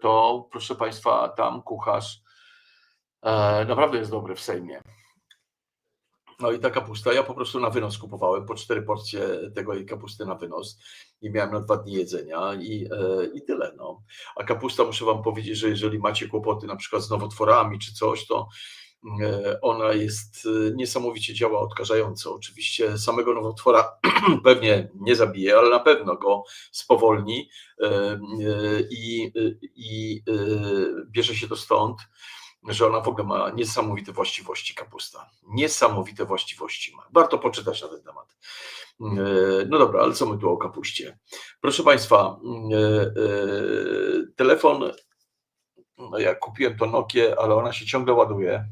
to proszę Państwa, tam kucharz e, naprawdę jest dobry w Sejmie. No i ta kapusta, ja po prostu na wynos kupowałem po cztery porcje tego jej kapusty na wynos i miałem na dwa dni jedzenia i, e, i tyle. No. A kapusta, muszę Wam powiedzieć, że jeżeli macie kłopoty na przykład z nowotworami czy coś, to ona jest e, niesamowicie działa odkażająco. Oczywiście samego nowotwora pewnie nie zabije, ale na pewno go spowolni i, i bierze się to stąd, że ona w ogóle ma niesamowite właściwości kapusta. Niesamowite właściwości ma. Warto poczytać na ten temat. E, no dobra, ale co my tu o kapuście? Proszę Państwa, e, e, telefon, no ja kupiłem to Nokia, ale ona się ciągle ładuje.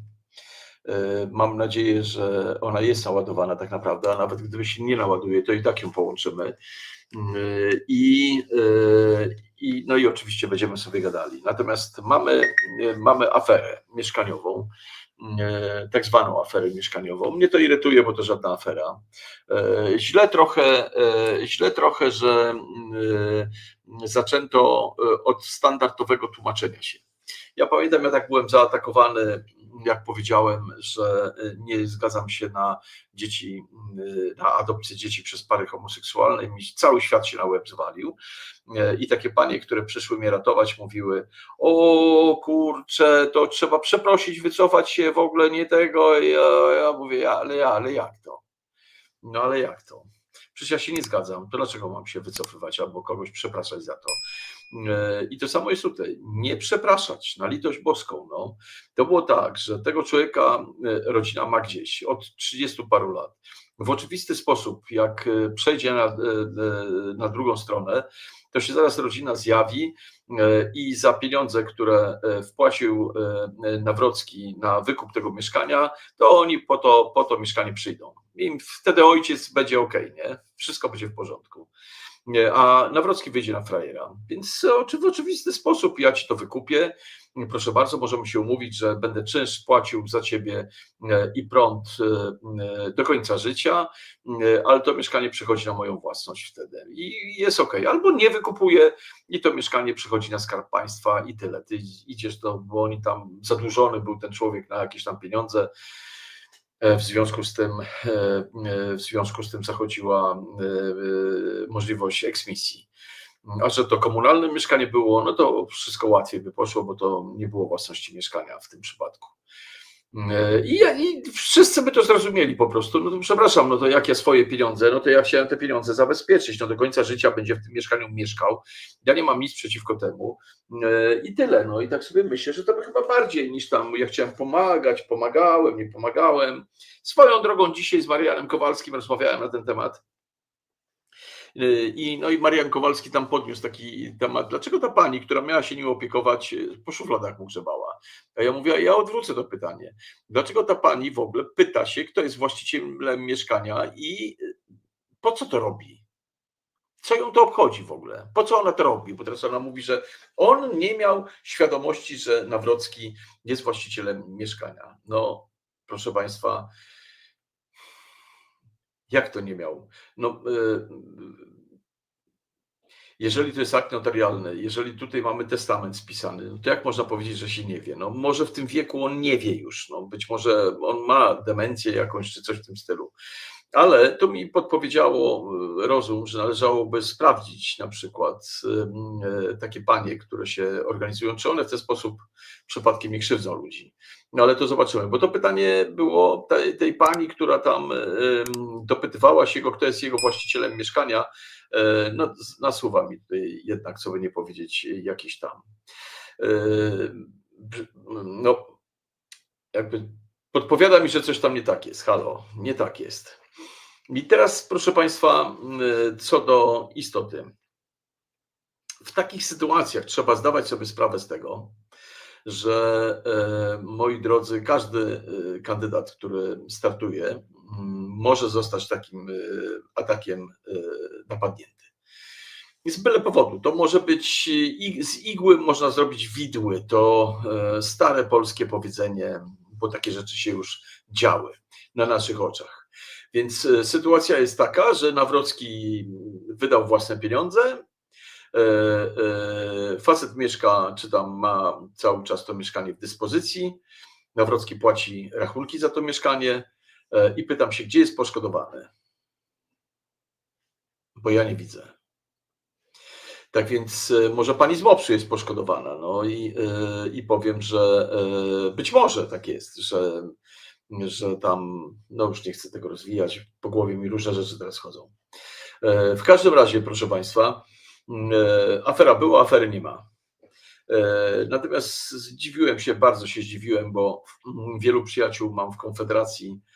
Mam nadzieję, że ona jest naładowana tak naprawdę, a nawet gdyby się nie naładuje, to i tak ją połączymy. I, i, no i oczywiście będziemy sobie gadali. Natomiast mamy, mamy aferę mieszkaniową, tak zwaną aferę mieszkaniową. Mnie to irytuje, bo to żadna afera. Źle trochę, źle trochę, że zaczęto od standardowego tłumaczenia się. Ja pamiętam, ja tak byłem zaatakowany jak powiedziałem, że y, nie zgadzam się na dzieci, y, na adopcję dzieci przez pary homoseksualne, mi cały świat się na łeb zwalił. Y, I takie panie, które przyszły mnie ratować, mówiły: O kurczę, to trzeba przeprosić, wycofać się w ogóle nie tego. Ja, ja mówię, ale ale jak to? No ale jak to? Przecież ja się nie zgadzam. To dlaczego mam się wycofywać albo kogoś przepraszać za to? E, I to samo jest tutaj. Nie przepraszać na litość boską. No. To było tak, że tego człowieka e, rodzina ma gdzieś od 30 paru lat. W oczywisty sposób, jak e, przejdzie na, na drugą stronę, to się zaraz rodzina zjawi i za pieniądze, które wpłacił Nawrocki na wykup tego mieszkania, to oni po to, po to mieszkanie przyjdą. I wtedy ojciec będzie ok, nie? Wszystko będzie w porządku a Nawrocki wyjdzie na frajera. Więc w oczywisty sposób ja ci to wykupię. Proszę bardzo, możemy się umówić, że będę czynsz płacił za ciebie e, i prąd e, do końca życia, e, ale to mieszkanie przychodzi na moją własność wtedy i jest ok. Albo nie wykupuję i to mieszkanie przychodzi na skarb państwa i tyle. Ty idziesz to, bo oni tam zadłużony był ten człowiek na jakieś tam pieniądze E, w związku z tym, e, e, w związku z tym zachodziła możliwość eksmisji. A że to komunalne mieszkanie było, no to wszystko łatwiej by poszło, bo to nie było własności mieszkania w tym przypadku. E, I, I, wszyscy by to zrozumieli po prostu. No to przepraszam, no to jak ja swoje pieniądze, no to ja chciałem te pieniądze zabezpieczyć. No do końca życia będzie w tym mieszkaniu mieszkał. Ja nie mam nic przeciwko temu. E, I tyle. No i tak sobie myślę, że to by chyba bardziej niż tam ja chciałem pomagać, pomagałem, nie pomagałem. Swoją drogą dzisiaj z Marianem Kowalskim rozmawiałem na ten temat. Y, I, no i Marian Kowalski tam podniósł taki temat, dlaczego ta pani, która miała się nim opiekować, po szufladach mu grzebała. A ja mówię, ja odwrócę to pytanie. Dlaczego ta pani w ogóle pyta się, kto jest właścicielem mieszkania i y, po co to robi? Co ją to obchodzi w ogóle? Po co ona to robi? Bo teraz ona mówi, że on nie miał świadomości, że Nawrocki jest właścicielem mieszkania. No, proszę Państwa, jak to nie miał? No, e, jeżeli to jest akt notarialny, jeżeli tutaj mamy testament spisany, no to jak można powiedzieć, że się nie wie? No może w tym wieku on nie wie już, no być może on ma demencję jakąś czy coś w tym stylu. Ale to mi podpowiedziało e, rozum, że należałoby sprawdzić na przykład e, takie panie, które się organizują, czy one w ten sposób przypadkiem nie krzywdzą ludzi. No ale to zobaczymy, bo to pytanie było tej, tej pani, która tam dopytywała się go, kto jest jego właścicielem mieszkania. E, no, nasuwa mi tutaj jednak, co by nie powiedzieć, jakiś tam. No, jakby podpowiada mi, że coś tam nie tak jest. Halo, nie tak jest. I teraz, proszę Państwa, co do istoty. W takich sytuacjach trzeba zdawać sobie sprawę z tego, że e, moi drodzy, każdy kandydat, który startuje, może zostać takim y, atakiem napadnięty. Z byle powodu. To może być z igły można zrobić widły. To e, stare polskie powiedzenie, bo takie rzeczy się już działy na naszych oczach. Więc e, sytuacja jest taka, że Nawrocki wydał własne pieniądze, E, e, facet mieszka, czy tam ma cały czas to mieszkanie w dyspozycji. Nawrocki płaci rachunki za to mieszkanie e, i pytam się, gdzie jest poszkodowany? Bo ja nie widzę. Tak więc może pani z Moprzy jest poszkodowana. No i, i powiem, że być może tak jest, że, że tam, no już nie chcę tego rozwijać, po głowie mi różne rzeczy teraz chodzą. W każdym razie, proszę Państwa, E, afera była, afery nie ma. E, natomiast zdziwiłem się, bardzo się zdziwiłem, bo wielu przyjaciół mam w Konfederacji, e,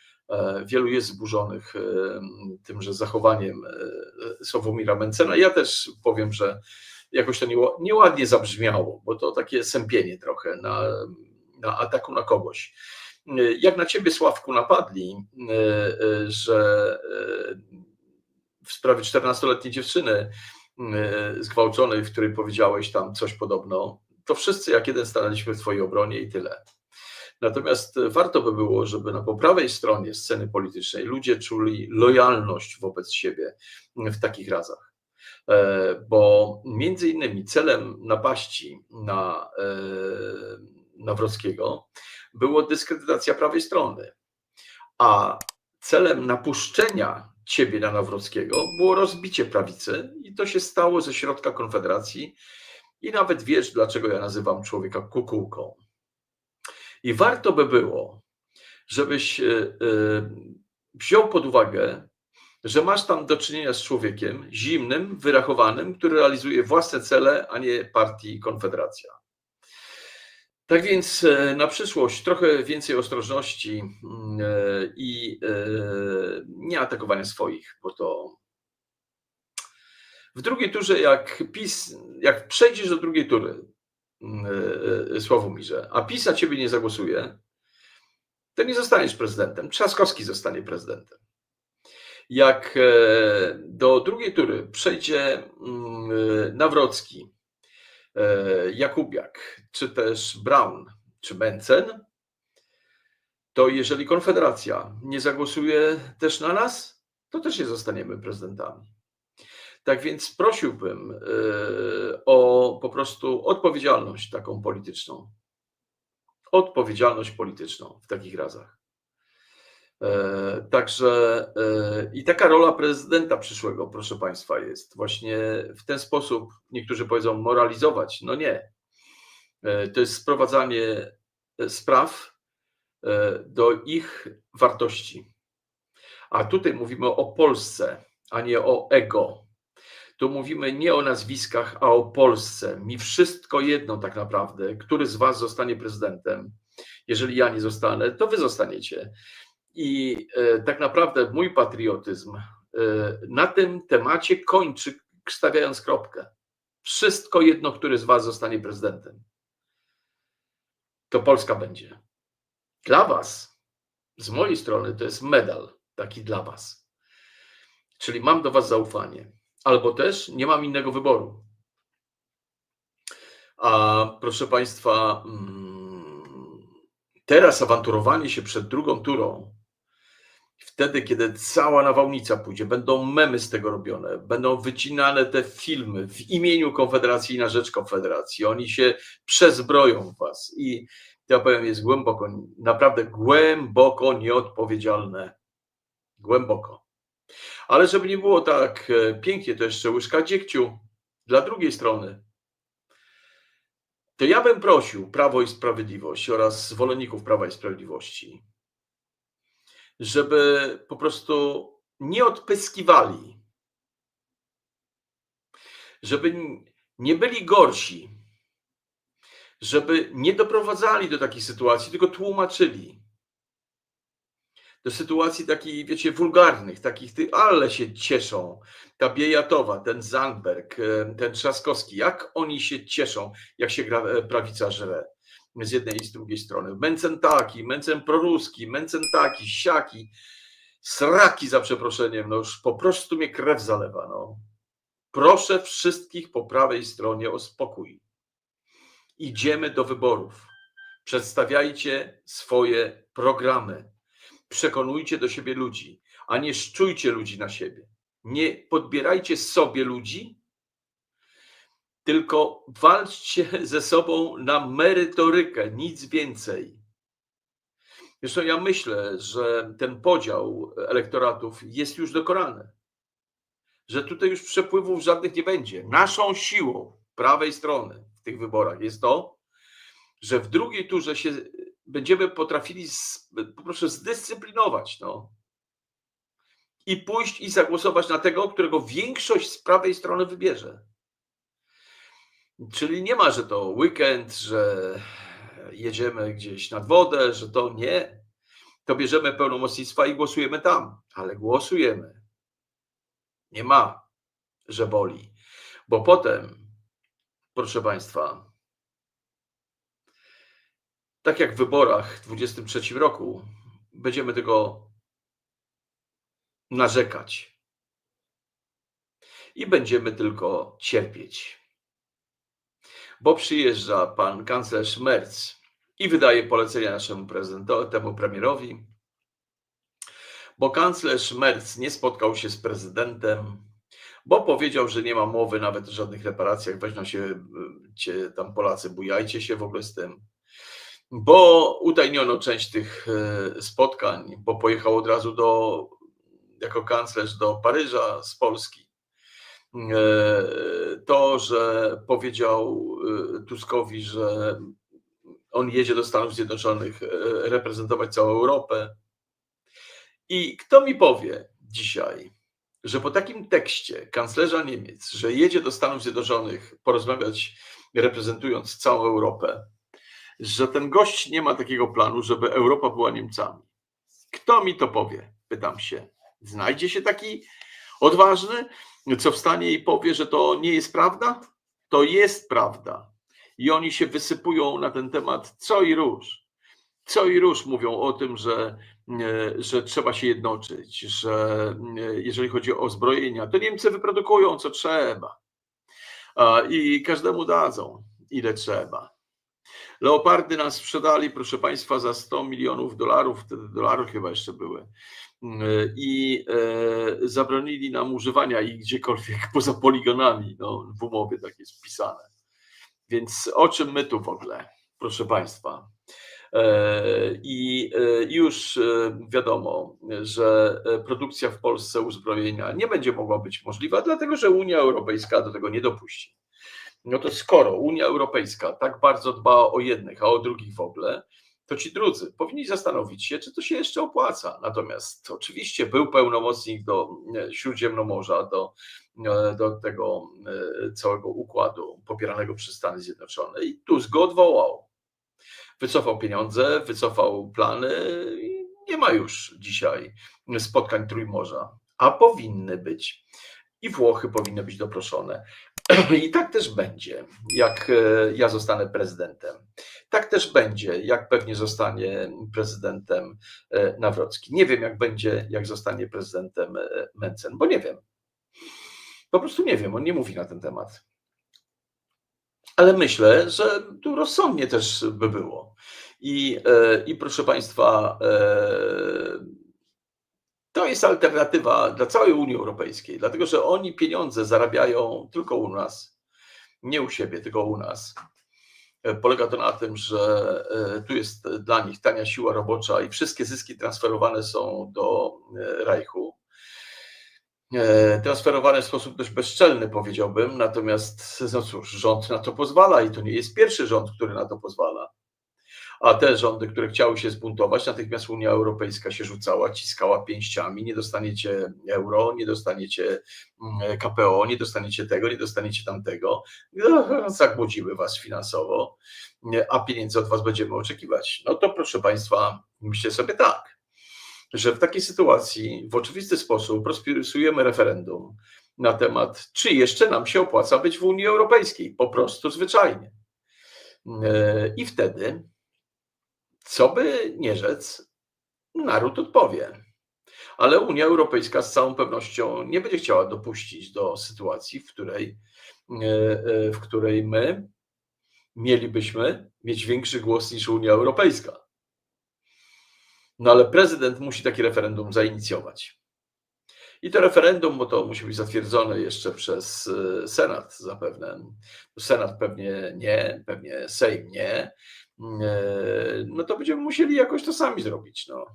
wielu jest zburzonych tymże zachowaniem Sławomira Mencena. Ja też powiem, że jakoś to nieładnie zabrzmiało, bo to takie sępienie trochę na, na ataku na kogoś. Jak na ciebie, Sławku, napadli, że w sprawie 14-letniej dziewczyny E, zgwałconej, w której powiedziałeś tam coś podobno, to wszyscy jak jeden stanęliśmy w Twojej obronie i tyle. Natomiast warto by było, żeby na po prawej stronie sceny politycznej ludzie czuli lojalność wobec siebie w takich razach. E, bo między innymi celem napaści na e, Nawrockiego było dyskredytacja prawej strony, a celem napuszczenia ciebie na Nawrockiego było rozbicie prawicy i to się stało ze środka Konfederacji i nawet wiesz, dlaczego ja nazywam człowieka kukułką. I warto by było, żebyś e, e, wziął pod uwagę, że masz tam do czynienia z człowiekiem zimnym, wyrachowanym, który realizuje własne cele, a nie partii Konfederacja. Tak więc e, na przyszłość trochę więcej ostrożności mm, i nie atakowania swoich, bo to w drugiej turze, jak PiS, jak przejdziesz do drugiej tury, Sławomirze, a PiS na ciebie nie zagłosuje, to nie zostaniesz prezydentem. Trzaskowski zostanie prezydentem. Jak do drugiej tury przejdzie mm, Nawrocki, E, Jakubiak, czy też Brown, czy Mencen, to jeżeli Konfederacja nie zagłosuje też na nas, to też nie zostaniemy prezydentami. Tak więc prosiłbym e, o po prostu odpowiedzialność taką polityczną. Odpowiedzialność polityczną w takich razach. E, także e, i taka rola prezydenta przyszłego, proszę Państwa, jest właśnie w ten sposób, niektórzy powiedzą, moralizować. No nie. To jest sprowadzanie spraw do ich wartości. A tutaj mówimy o Polsce, a nie o ego. Tu mówimy nie o nazwiskach, a o Polsce. Mi wszystko jedno tak naprawdę, który z Was zostanie prezydentem. Jeżeli ja nie zostanę, to Wy zostaniecie. I e, tak naprawdę mój patriotyzm e, na tym temacie kończy, stawiając kropkę. Wszystko jedno, który z Was zostanie prezydentem. To Polska będzie. Dla Was, z mojej strony, to jest medal taki dla Was. Czyli mam do Was zaufanie, albo też nie mam innego wyboru. A proszę Państwa, mm, teraz awanturowanie się przed drugą turą Wtedy, kiedy cała nawałnica pójdzie, będą memy z tego robione, będą wycinane te filmy w imieniu Konfederacji i na rzecz Konfederacji. Oni się przezbroją w was i ja powiem, jest głęboko, naprawdę głęboko nieodpowiedzialne. Głęboko. Ale żeby nie było tak e, pięknie, to jeszcze łyżka dziegciu dla drugiej strony. To ja bym prosił Prawo i Sprawiedliwość oraz zwolenników Prawa i Sprawiedliwości, żeby po prostu nie odpyskiwali, żeby nie byli gorsi, żeby nie doprowadzali do takich sytuacji, tylko tłumaczyli. Do sytuacji takich, wiecie, wulgarnych, takich, ale się cieszą. Ta Biejatowa, ten Zandberg, e, ten Trzaskowski, jak oni się cieszą, jak się gra e, prawica żre z jednej i z drugiej strony. Mencen taki, Mencen proruski, Mencen taki, siaki, sraki za przeproszeniem, no już po prostu mnie krew zalewa. No. Proszę wszystkich po prawej stronie o spokój. Idziemy do wyborów. Przedstawiajcie swoje programy. Przekonujcie do siebie ludzi, a nie szczujcie ludzi na siebie. Nie podbierajcie sobie ludzi, tylko walczcie ze sobą na merytorykę, nic więcej. Zresztą ja myślę, że ten podział elektoratów jest już dokonany. Że tutaj już przepływów żadnych nie będzie. Naszą siłą prawej strony w tych wyborach jest to, że w drugiej turze się będziemy potrafili z, po prostu zdyscyplinować. No. I pójść i zagłosować na tego, którego większość z prawej strony wybierze. Czyli nie ma, że to weekend, że jedziemy gdzieś nad wodę, że to nie. To bierzemy pełnomocnictwa i głosujemy tam, ale głosujemy. Nie ma, że boli. Bo potem, proszę Państwa, tak jak w wyborach w 23 roku, będziemy tego narzekać. I będziemy tylko cierpieć. Bo przyjeżdża pan kanclerz Merz i wydaje polecenia naszemu prezydentowi, temu premierowi, bo kanclerz Merz nie spotkał się z prezydentem, bo powiedział, że nie ma mowy nawet o żadnych reparacjach, weź się, tam Polacy, bujajcie się w ogóle z tym, bo utajniono część tych e, spotkań, bo pojechał od razu do, jako kanclerz do Paryża z Polski. E, to, że powiedział e, Tuskowi, że on jedzie do Stanów Zjednoczonych reprezentować całą Europę. I kto mi powie dzisiaj, że po takim tekście kanclerza Niemiec, że jedzie do Stanów Zjednoczonych porozmawiać, reprezentując całą Europę, że ten gość nie ma takiego planu, żeby Europa była Niemcami. Kto mi to powie? Pytam się. Znajdzie się taki odważny, co wstanie i powie, że to nie jest prawda? To jest prawda. I oni się wysypują na ten temat co i róż. Co i róż mówią o tym, że, że trzeba się jednoczyć, że jeżeli chodzi o zbrojenia, to Niemcy wyprodukują co trzeba i każdemu dadzą ile trzeba. Leopardy nas sprzedali, proszę Państwa, za 100 milionów dolarów, wtedy dolarów chyba jeszcze były. I e, zabronili nam używania ich gdziekolwiek poza poligonami. No, w umowie tak jest wpisane. Więc o czym my tu w ogóle, proszę Państwa? E, I e, już wiadomo, że produkcja w Polsce uzbrojenia nie będzie mogła być możliwa, dlatego że Unia Europejska do tego nie dopuści no to skoro Unia Europejska tak bardzo dba o jednych, a o drugich w ogóle, to ci drudzy powinni zastanowić się, czy to się jeszcze opłaca. Natomiast oczywiście był pełnomocnik do e, Śródziemnomorza, do, e, do tego e, całego układu popieranego przez Stany Zjednoczone i Tusk go odwołał. Wycofał pieniądze, wycofał plany i nie ma już dzisiaj spotkań Trójmorza, a powinny być. I Włochy powinny być doproszone. I tak też będzie, jak e, ja zostanę prezydentem. Tak też będzie, jak pewnie zostanie prezydentem e, Nawrocki. Nie wiem, jak będzie, jak zostanie prezydentem e, Mencen, bo nie wiem. Po prostu nie wiem, on nie mówi na ten temat. Ale myślę, że tu rozsądnie też by było. I, i proszę Państwa, to jest alternatywa dla całej Unii Europejskiej, dlatego że oni pieniądze zarabiają tylko u nas, nie u siebie, tylko u nas. E, polega to na tym, że e, tu jest dla nich tania siła robocza i wszystkie zyski transferowane są do e, Reichu. Transferowane w sposób dość bezczelny, powiedziałbym, natomiast no cóż, rząd na to pozwala i to nie jest pierwszy rząd, który na to pozwala a te rządy, które chciały się zbuntować, natychmiast Unia Europejska się rzucała, ciskała pięściami, nie dostaniecie euro, nie dostaniecie mm, KPO, nie dostaniecie tego, nie dostaniecie tamtego, no, zagłodziły was finansowo, a pieniędzy od was będziemy oczekiwać. No to proszę Państwa, myślcie sobie tak, że w takiej sytuacji w oczywisty sposób rozpisujemy referendum na temat, czy jeszcze nam się opłaca być w Unii Europejskiej, po prostu zwyczajnie. I wtedy co by nie rzec, naród odpowie. Ale Unia Europejska z całą pewnością nie będzie chciała dopuścić do sytuacji, w której, e, e, w której my mielibyśmy mieć większy głos niż Unia Europejska. No ale prezydent musi takie referendum zainicjować. I to referendum, bo to musi być zatwierdzone jeszcze przez e, Senat zapewne. Senat pewnie nie, pewnie Sejm nie. E, No to będziemy musieli jakoś to sami zrobić. No.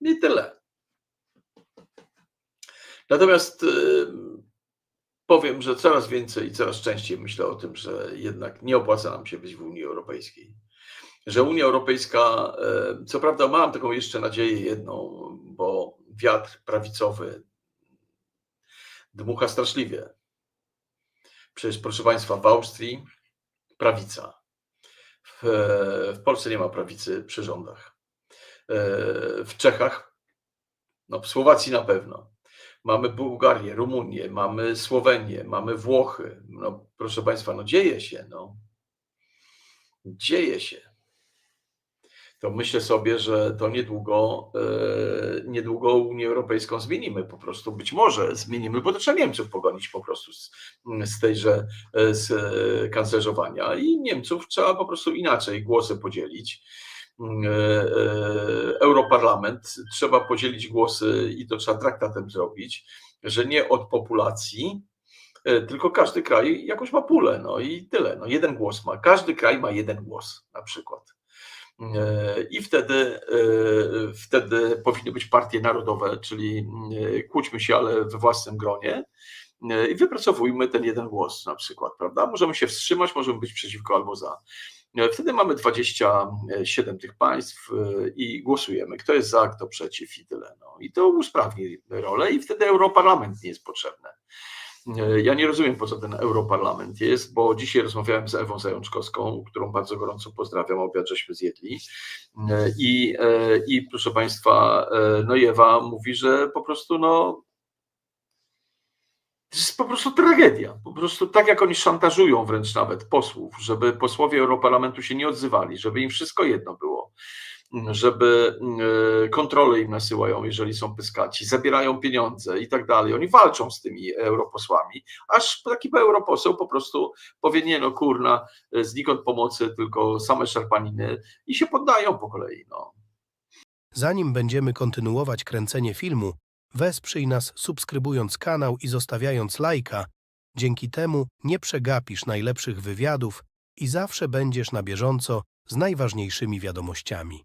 I tyle. Natomiast e, powiem, że coraz więcej i coraz częściej myślę o tym, że jednak nie opłaca nam się być w Unii Europejskiej. Że Unia Europejska, co prawda mam taką jeszcze nadzieję jedną, bo wiatr prawicowy dmucha straszliwie. Przecież, proszę Państwa, w Austrii prawica. W, w Polsce nie ma prawicy przy rządach. E, W Czechach, no w Słowacji na pewno. Mamy Bułgarię, Rumunię, mamy Słowenię, mamy Włochy. No, proszę Państwa, no dzieje się, no. Dzieje się. To myślę sobie, że to niedługo, e, niedługo Unię Europejską zmienimy po prostu. Być może zmienimy, bo to trzeba Niemców pogonić po prostu z, z tejże e, z e, kanclerzowania i Niemców trzeba po prostu inaczej głosy podzielić. E, Europarlament trzeba podzielić głosy i to trzeba traktatem zrobić, że nie od populacji, tylko każdy kraj jakoś ma pulę, no i tyle. No jeden głos ma, każdy kraj ma jeden głos na przykład. I wtedy, e, wtedy powinny być partie narodowe, czyli e, kłóćmy się, ale we własnym gronie e, i wypracowujmy ten jeden głos na przykład, prawda? Możemy się wstrzymać, możemy być przeciwko albo za. Wtedy mamy 27 tych państw i głosujemy, kto jest za, kto przeciw i tyle. No. I to usprawni rolę i wtedy Europarlament nie jest potrzebny. E, Ja nie rozumiem, po co ten Europarlament jest, bo dzisiaj rozmawiałem z Ewą Zajączkowską, którą bardzo gorąco pozdrawiam, obiad żeśmy zjedli. E, I, e, i proszę Państwa, no Ewa mówi, że po prostu no, to jest po prostu tragedia. Po prostu tak jak oni szantażują wręcz nawet posłów, żeby posłowie Europarlamentu się nie odzywali, żeby im wszystko jedno było, żeby e, kontrole im nasyłają, jeżeli są pyskaci, zabierają pieniądze i tak dalej. Oni walczą z tymi europosłami, aż taki europoseł po prostu powie, nie no kurna, znikąd pomocy, tylko same szarpaniny i się poddają po kolei. No. Zanim będziemy kontynuować kręcenie filmu, wesprzyj nas subskrybując kanał i zostawiając lajka. Dzięki temu nie przegapisz najlepszych wywiadów i zawsze będziesz na bieżąco z najważniejszymi wiadomościami.